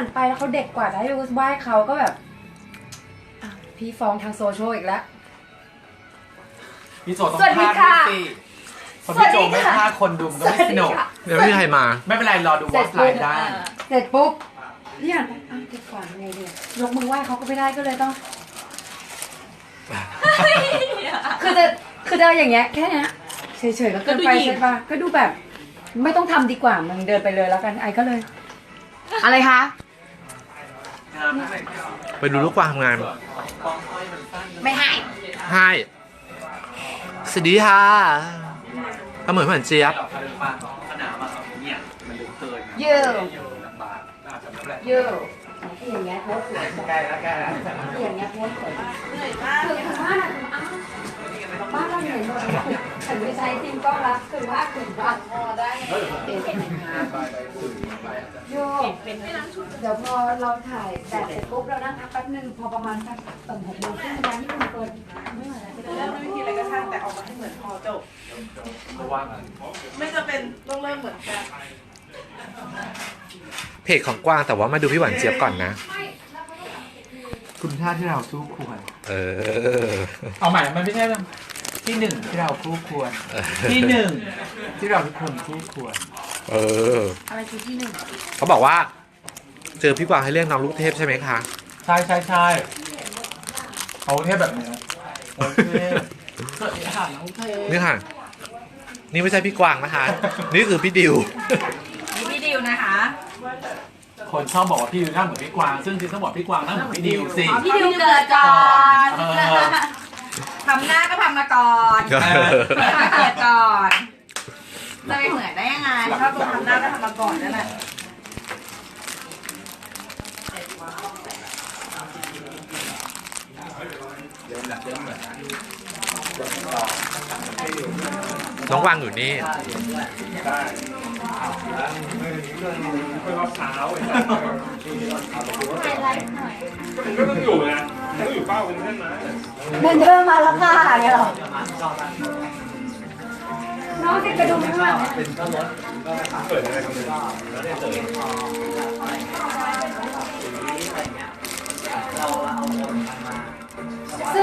หันไปแล้วเขาเด็กกว่าจะให้รู้ไหว้เขาก็แบบอะพี่ฟ้องทางโซเชียลอีกแล้ว พี่โจต้องสวัสดีพาค่ะดด้วยสิเพราะพี่โจสวัสดีไม่ค่ะพาคนดูมันก็ไม่สนุก เดี๋ยวไม่มีใครมา ไม่เป็นไรรอดูวอสไลน์ได้ เสร็จปุ๊บพี่หันไปอ้าวเด็กกว่าไงดียกมือไหว้เขาก็ไม่ได้ก็เลยต้อง คือจะคือจะอย่างเงี้ยแค่เนี้ยเฉยๆก็เกินไปก็ดูหยิ่งใช่ปะก็ดูแบบ ไม่ต้องทำดีกว่ามึงเดินไปเลยแล้วกันไอก็เลย อะไรคะ ไปดูลูกกวางทำงาน ไม่ให้ให้สวัสดีค่ะทำเหมือนเหมือนเจี๊ยบเยืดเยืดอย่างเงี้ยโพสสวยใกล้แล้วใกล้แล้วอย่างเงี้ยโพสสวยเหนื่อยมากคือคือบ้านอะอ้าว บ้านเราเหนื่อยหมดฉันไม่ใช้ทีมกล้องละคือว่าคือว่าพอได้เป็นโยเดี๋ยวพอเราถ่ายแต่เสร็จปุ๊บเรานั่งพักแป๊บนึงพอประมาณสักตอนหกโมงครึ่งร้านที่คุณเปิดไม่ไหวแล้วเริ่มด้วยวิธีอะไรก็ช่างแต่ออกมาให้เหมือนพอจบไม่จะเป็นต้องเริ่มเหมือนกัน เพจของกว้างแต่ว่ามาดูพี่หวานเจี๊ยบก่อนนะ คุณค่าที่เราสู้ควร เออ เอาใหม่ มันไม่ใช่แบบที่หนึ่งที่เราคู่ควร ที่หนึ่งที่เราทุกคนคู่ควร เออ อะไรคือที่หนึ่งเขาบอกว่า เจอพี่กวางให้เรียกน้องลูกเทพใช่ไหมคะ ใช่ใช่ใช่เอาเทพแบบนี้โอเคสวัสดีค่ะน้องเทพนี่ค่ะ นี่ไม่ใช่พี่กวางนะคะ นี่คือพี่ดิว นี่พี่ดิวนะคะ คนชอบบอกว่าพี่ดิวหน้าเหมือนพี่กวาง ซึ่งจริงต้องบอกพี่กวางหน้าเหมือนพี่ดิวสิ อ๋อพี่ดิวเกิดก่อนเออ ทำหน้าก็ทำมาก่อนเออพี่มาเกิดก่อนจะไปเหมือนได้ยังไงถ้าตัวทำหน้าก็ทำมาก่อนนั่นแหละน้องกวางอยู่นี่ ก็ต้องอยู่นะต้องอยู่เป้าเป็นเพื่อนนะเป็นเดินมาแล้วค่ะเงี้ยหรอน้องติดกระดุมข้างหลังเปิดอะไรกันเลยซื้อ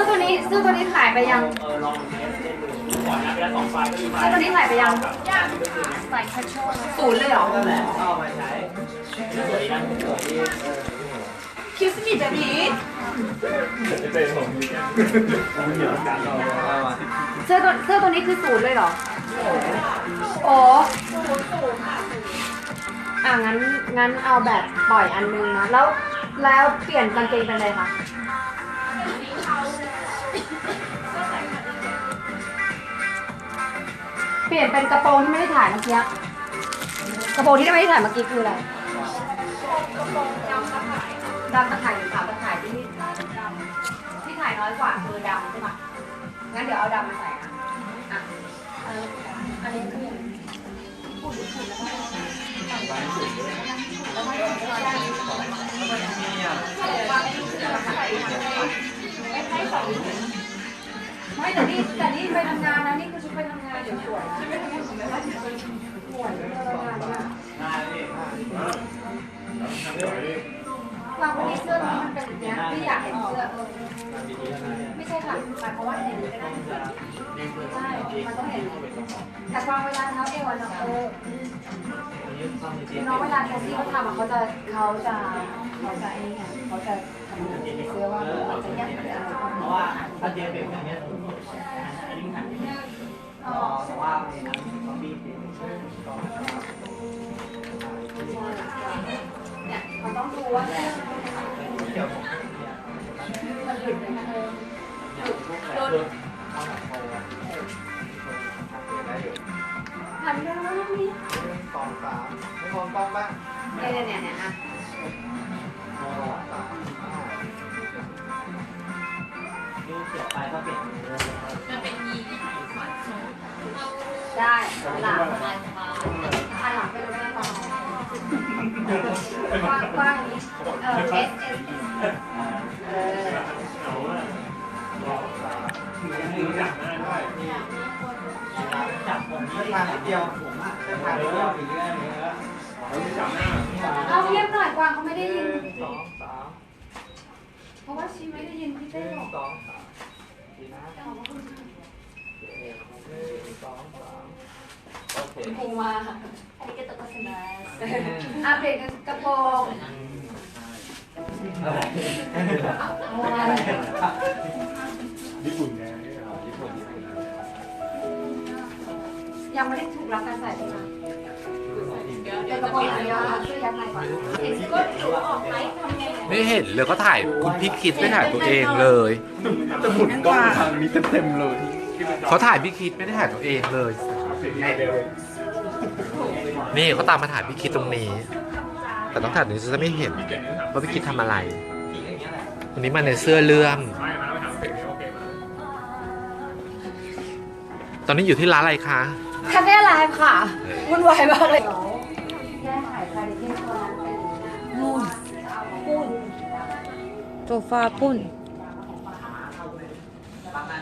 ตัวนี้ซื้อตัวนี้ขายไปยังซื้อตัวนี้ขายไปยังใส่คัชโชว์ศูนย์เลยเหรอคิสมีเบบี้จะเป็นผมนี่ผมเหนียวกันเราเสื้อตัวเสื้อตัวนี้คือศูนย์เลยเหรอ โอ้อะงั้นงั้นเอาแบบปล่อยอันนึงนะ แล้วแล้วเปลี่ยนกางเกงเป็นอะไรคะ เปลี่ยนเป็นกระโปรงที่ไม่ได้ถ่ายเมื่อกี้ กระโปรงที่ไม่ได้ถ่ายเมื่อกี้คืออะไรดำตะข่ายหรือขาวตะข่ายที่ที่ถ่ายน้อยกว่าคือดำใช่ปะงั้นเดี๋ยวเอาดำมาใส่นะอะเอออันนี้คือพูดถึงพูดแล้วก็ไม่ ม่แต่นี่แต่นี่ไปทำงานนะนี่คือชุดไปทำงานเดี๋ยวสวยนะสวยเลยทำงานเนี่ยวางวันนี้เสื้อนี้มันเป็นอย่างเงี้ยที่อยากเห็นเสื้อเออไม่ใช่ค่ะหมายความว่าเห็นก็ได้ใช่มันต้องเห็นแต่ควางเวลาเท้าเอวอะเนาะเออ น้องเวลาแคสซี่เขาทำอะเขาจะเขาจะเขาจะไอ้นี่ไงเขาจะทำเสื้อว่าเราจะแยกเป็นอะไรเพราะว่าถ้าเจเป็นอย่างเงี้ยอันนี้หันอ๋อแต่ว่าเป็นซอมบี้เป็นเนี่ยเขาต้องดูว่ามันหลุดไปไหมเออหันไปแล้วนี่ สองสามไม่มองกล้องบ้างเนี่ยเนี่ยเนี่ยอะดูเสียไปก็เปลี่ยนเรื่องมันเป็นยีนได้หลังอันหลังไปเลยก็ได้ต่อกว้างกว้างอย่างนี้เออ S S เออ จับผมนี่ทางเดียวผมอะจะทางเดียวอีกเรื่องนึงแล้วเอาเงียบหน่อยกวางเขาไม่ได้ยิน สองสามเพราะว่าชีไม่ได้ยินพี่เต้บอกสองสามดีนะหนึ่งสองสามโอเคคงมาอันนี้ก็ตกสนาอะเปลี่ยนกระโปรงอาอะไรญี่ปุ่น ยังไม่ได้ถูกรับการใส่ใช่ไหมเดี๋ยวกระโปรงอันนี้ค่ะช่วยยันก่อนก็ถูกออกไหมทำไงไม่เห็นเลยก็ถ่ายคุณพี่คิดไม่ถ่ายตัวเองเลย จะหมุนกล้องทางนี้เต็มๆเลยเขาถ่ายพี่คิดไม่ได้ถ่ายตัวเองเลย นี่เขาตามมาถ่ายพี่คิดตรงนี้ แต่ต้องถ่ายตรงนี้จะไม่เห็นว่าพี่คิดทำอะไรวันนี้มาในเสื้อเลื่อมตอนนี้อยู่ที่ร้านอะไรคะ คาเฟ่ไลฟ์ค่ะวุ่นวายมากเลยแก้ไขคาริเทนตัวนั้นเป็นนู่นปุ้นโซฟาปุ้นบางอัน